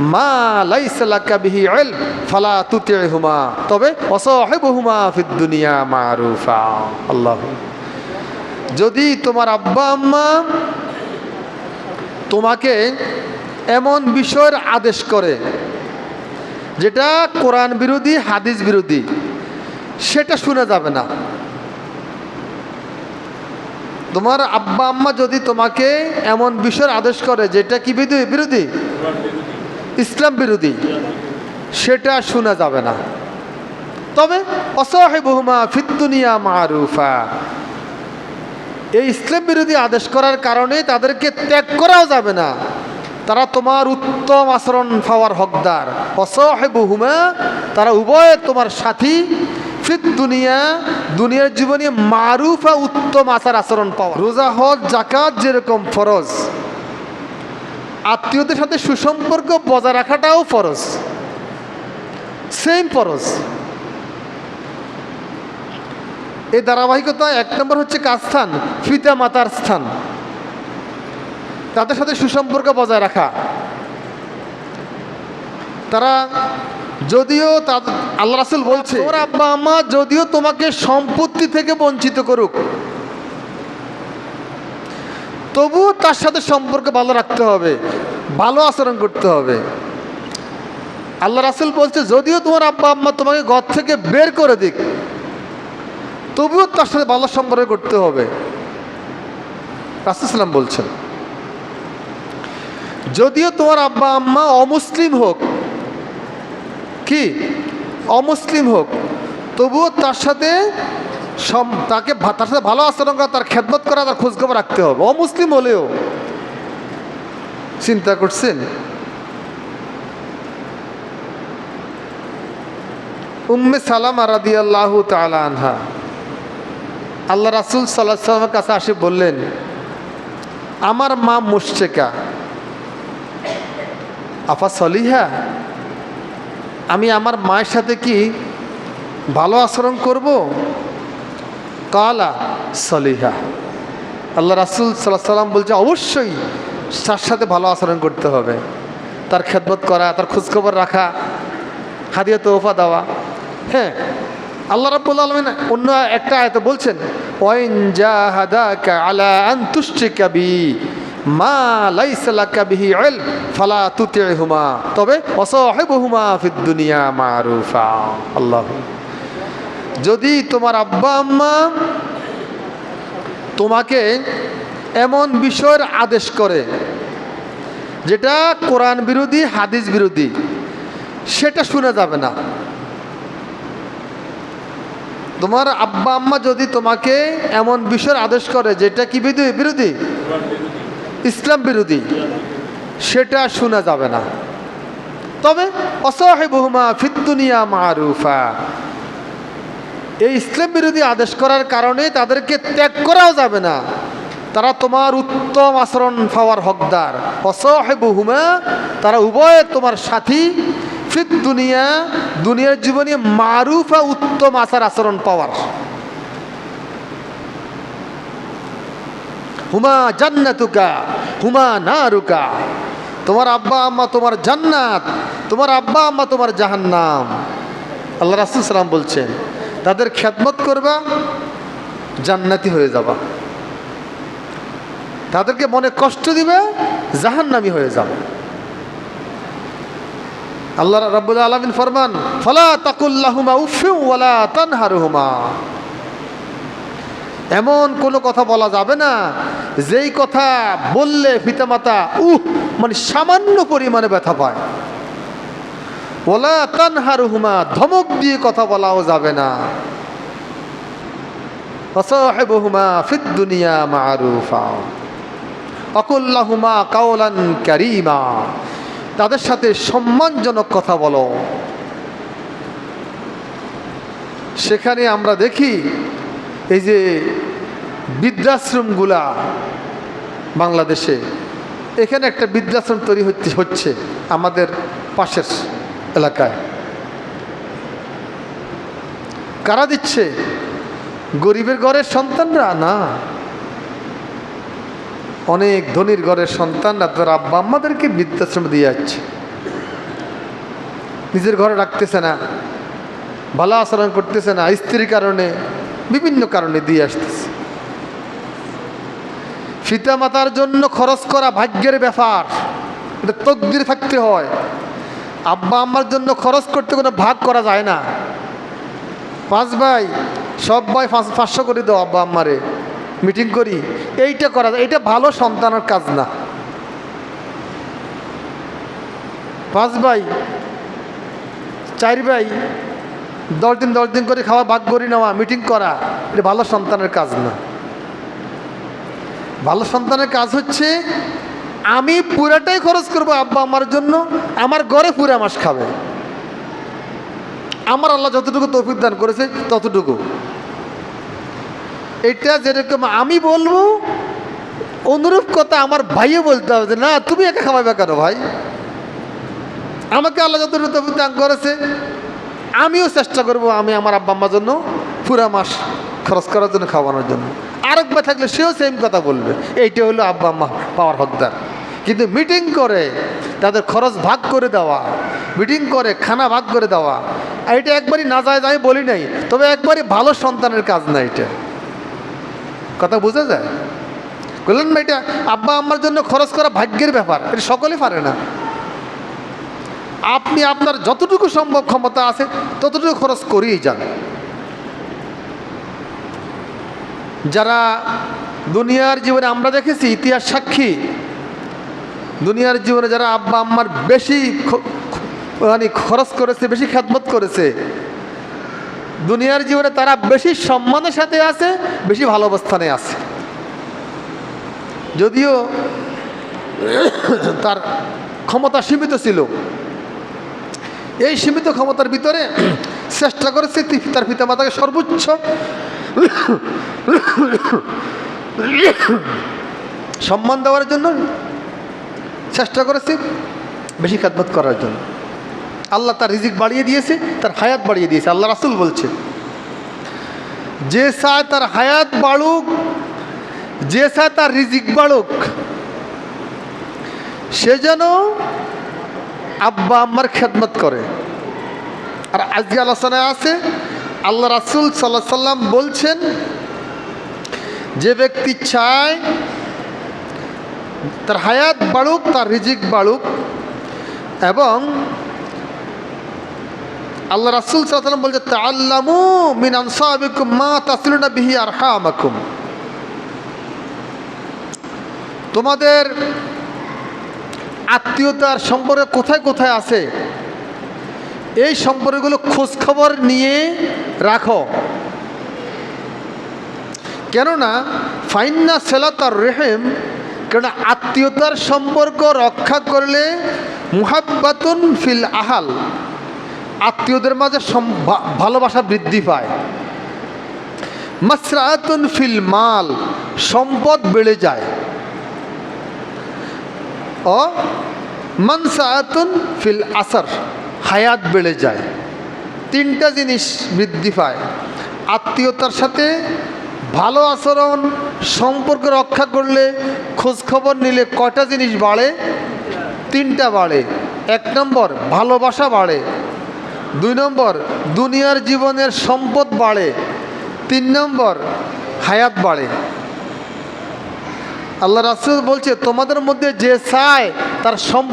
মা বিহি ফালা তুতি'হুমা তবে ফিদ দুনিয়া মারুফা। আল্লাহ। যদি তোমার আব্বা আম্মা তোমাকে এমন বিষয়ের আদেশ করে, যেটা কোরআন বিরোধী, হাদিস বিরোধী, সেটা শুনে যাবে না। তোমার আব্বা আম্মা যদি তোমাকে এমন বিষয়ের আদেশ করে, যেটা কি বিরোধী? ইসলাম বিরোধী? সেটা শোনা যাবে না। তবে অসহিবহুমা ফিদ্দুনিয়া মারুফা। এই ইসলাম বিরোধী আদেশ করার কারণে তাদেরকে ত্যাগ করাও যাবে না। তারা তোমার উত্তম আচরণ পাওয়ার হকদার। অসহেবহুমা, তারা উভয় তোমার সাথী ফিত দুনিয়া, দুনিয়ার জীবনে মারুফা উত্তম আচার আচরণ পাওয়া। রোজা, হজ জাকাত যেরকম ফরজ। আত্মীয়দের সাথে সুসম্পর্ক বজায় রাখাটাও ফরজ। সেম ফরজ। এই ধারাবাহিকতা এক নম্বর হচ্ছে কার স্থান? পিতা মাতার স্থান। তাদের সাথে সুসম্পর্ক বজায় রাখা। তারা যদিও আল্লাহ রাসুল বলছে ওর আব্বা আম্মা যদিও তোমাকে সম্পত্তি থেকে বঞ্চিত করুক, তবুও তার সাথে সম্পর্ক ভালো রাখতে হবে, ভালো আচরণ করতে হবে। আল্লাহ রাসুল বলছে, যদিও তোমার আব্বা আম্মা তোমাকে ঘর থেকে বের করে দিক, তবুও তার সাথে ভালো সম্পর্ক করতে হবে। রাসুলাম বলছেন, যদিও তোমার আব্বা আম্মা অমুসলিম হোক কি? অমুসলিম হোক, তবুও তার সাথে তাকে তার সাথে ভালো আচরণ করা, তার খেদমত করা, তার খোঁজখবর রাখতে হবে। অমুসলিম হলেও চিন্তা করছেন? উম্মে সালামা রাদি আল্লাহ আনহা। আল্লাহ রাসুল সাল্লাহ সাল্লামের কাছে আসে বললেন, আমার মা মুশেকা আফা সলিহা? আমি আমার মায়ের সাথে কি ভালো আচরণ করব? কালা সলিহা। আল্লাহ রাসুল সাল্লাহ সাল্লাম বলছে, অবশ্যই তার সাথে ভালো আচরণ করতে হবে। তার খেদমত করা, তার খোঁজখবর রাখা, হাদিয়া তোফা দেওয়া। হ্যাঁ আল্লাহ রাব্বুল আলমিন অন্য একটা আয়তে বলছেন, ওয়াইন জাহাদাকা আলা আন তুশরিকা বি। মা ফালা তবে দুনিয়া মারুফা। আল্লাহ। যদি তোমার আব্বা আম্মা তোমাকে এমন বিষয়ের আদেশ করে, যেটা কোরআন বিরোধী, হাদিস বিরোধী, সেটা শুনে যাবে না। তোমার আব্বা আম্মা যদি তোমাকে এমন বিষয়ের আদেশ করে, যেটা কি বিরোধী বিরোধী? ইসলাম বিরোধী, সেটা শোনা যাবে না। তবে অসহেবহুমা ফিদ্দুনিয়া মারুফা। এই ইসলাম বিরোধী আদেশ করার কারণে তাদেরকে ত্যাগ করাও যাবে না। তারা তোমার উত্তম আচরণ পাওয়ার হকদার। অসহেবহুমা, তারা উভয় তোমার সাথী। ফিদ দুনিয়া, দুনিয়ার জীবনে মারুফা উত্তম আচার আচরণ পাওয়ার। হুমা জান্নাতুকা, হুমা না নারুকা। তোমার আব্বা আম্মা তোমার জান্নাত, তোমার আব্বা আম্মা তোমার জাহান্নাম। আল্লাহ রাসুল সালাম বলছেন, তাদের খ্যাতমত করবা, জান্নাতি হয়ে যাবা। তাদেরকে মনে কষ্ট দিবে, জাহান্নামি হয়ে যাবে। আল্লাহ রাব্বুল আলামিন ফরমান, ফালা তাকুল্লাহুমা উফিউ ওয়ালা তানহারুহুমা। এমন কোনো কথা বলা যাবে না। যেই কথা বললে পিতামাতা, উহ মানে সামান্য পরিমাণে ব্যথা পায়। ওলা তানহারুহুমা, ধমক দিয়ে কথা বলাও যাবে না। অসহেবহুমা ফিদ দুনিয়া মারুফা। অকুল্লাহুমা কাওলান কারিমা। তাদের সাথে সম্মানজনক কথা বলো। সেখানে আমরা দেখি এই যে বৃদ্ধাশ্রমগুলা বাংলাদেশে, এখানে একটা বৃদ্ধাশ্রম তৈরি হচ্ছে হচ্ছে আমাদের পাশের এলাকায়। কারা দিচ্ছে? গরিবের ঘরের সন্তানরা? না। অনেক ধনির ঘরের সন্তানরা তার আব্বা আম্মাদেরকে বৃদ্ধাশ্রমে দিয়ে যাচ্ছে। নিজের ঘরে রাখতেছে না, ভালো আচরণ করতেছে না, স্ত্রীর কারণে বিভিন্ন কারণে দিয়ে আসতেছে। পিতা মাতার জন্য খরচ করা ভাগ্যের ব্যাপার, এটা তকদির থাকতে হয়। আব্বা আম্মার জন্য খরচ করতে কোনো ভাগ করা যায় না। পাঁচ ভাই, সব ভাই পাঁচশো করে দাও আব্বা আম্মারে। মিটিং করি, এইটা করা যায়, এটা ভালো সন্তানের কাজ না। পাঁচ ভাই, চার ভাই দশ দিন দশ দিন করে খাওয়া ভাগ করে নেওয়া মিটিং করা, এটা ভালো সন্তানের কাজ না। ভালো সন্তানের কাজ হচ্ছে, আমি পুরাটাই খরচ করব আব্বা আমার জন্য, আমার ঘরে পুরা মাস খাবে। আমার আল্লাহ যতটুকু তৌফিক দান করেছে, ততটুকু। এটা যেরকম আমি বলব, অনুরূপ কথা আমার ভাইও বলতে হবে যে, না, তুমি একা খাওয়াবে কেন ভাই? আমাকে আল্লাহ যতটুকু তৌফিক দান করেছে আমিও চেষ্টা করব আমি আমার আব্বা আম্মার জন্য পুরা মাস খরচ করার জন্য, খাওয়ানোর জন্য। আরেক ভাই থাকলে সেও সেম কথা বলবে। এইটা হলো আব্বা আম্মা পাওয়ার হকদার। কিন্তু মিটিং করে তাদের খরচ ভাগ করে দেওয়া মিটিং করে খানা ভাগ করে দেওয়া এটা একবারই না যায়, আমি বলি নাই, তবে একবারই ভালো সন্তানের কাজ না এটা। কথা বোঝা যায়? বললেন না এটা আব্বা আম্মার জন্য খরচ করা ভাগ্যের ব্যাপার, এটা সকলে পারে না। আপনি আপনার যতটুকু সম্ভব ক্ষমতা আছে, ততটুকু খরচ করেই যান। যারা দুনিয়ার জীবনে, আমরা দেখেছি ইতিহাস সাক্ষী, দুনিয়ার জীবনে যারা আব্বা আম্মার বেশি মানে খরচ করেছে, বেশি খ্যাতমত করেছে, দুনিয়ার জীবনে তারা বেশি সম্মানের সাথে আছে, বেশি ভালো অবস্থানে আছে। যদিও তার ক্ষমতা সীমিত ছিল এই সীমিত ক্ষমতার ভিতরে চেষ্টা করেছে তার পিতা মাতাকে সর্বোচ্চ সম্মান দেওয়ার জন্য, চেষ্টা করেছে বেশি খেদমত করার জন্য। আল্লাহ তার রিজিক বাড়িয়ে দিয়েছে, তার হায়াত বাড়িয়ে দিয়েছে, আল্লাহ রাসুল বলছে। যে চায় তার হায়াত বাড়ুক, যে চায় তার রিজিক বাড়ুক, সে যেন আব্বা আম্মার খেদমত করে। আর আজকে আলোচনায় আছে, আল্লাহ রাসুল সাল্লাহ সাল্লাম বলছেন, যে ব্যক্তি চায় তার হায়াত বাড়ুক, তার রিজিক বাড়ুক, এবং আল্লাহ রাসুল সাল্লাম বলছে তাল্লামু মিন আনসাবিকুম মা তাসলুনা বিহি আরহামাকুম। তোমাদের আত্মীয়তার সম্পর্ক কোথায় কোথায় আছে? এই সম্পর্কগুলো খোঁজখবর নিয়ে রাখো। কেননা, ফাইন্না সেলাতার রেহেম, কেননা আত্মীয়তার সম্পর্ক রক্ষা করলে মুহাব্বাতুন ফিল আহাল, আত্মীয়দের মাঝে ভালোবাসা বৃদ্ধি পায়। মাসরাতুন ফিল মাল, সম্পদ বেড়ে যায়। ও মানসায়াতুন ফিল আসার, হায়াত বেড়ে যায়। তিনটা জিনিস বৃদ্ধি পায়। আত্মীয়তার সাথে ভালো আচরণ, সম্পর্ক রক্ষা করলে খোঁজখবর নিলে কয়টা জিনিস বাড়ে? তিনটা বাড়ে। এক নম্বর, ভালোবাসা বাড়ে। দুই নম্বর, দুনিয়ার জীবনের সম্পদ বাড়ে। তিন নম্বর, হায়াত বাড়ে। আল্লাহ রাসুল বলছে তোমাদের মধ্যে যে চায় তার সম্পদ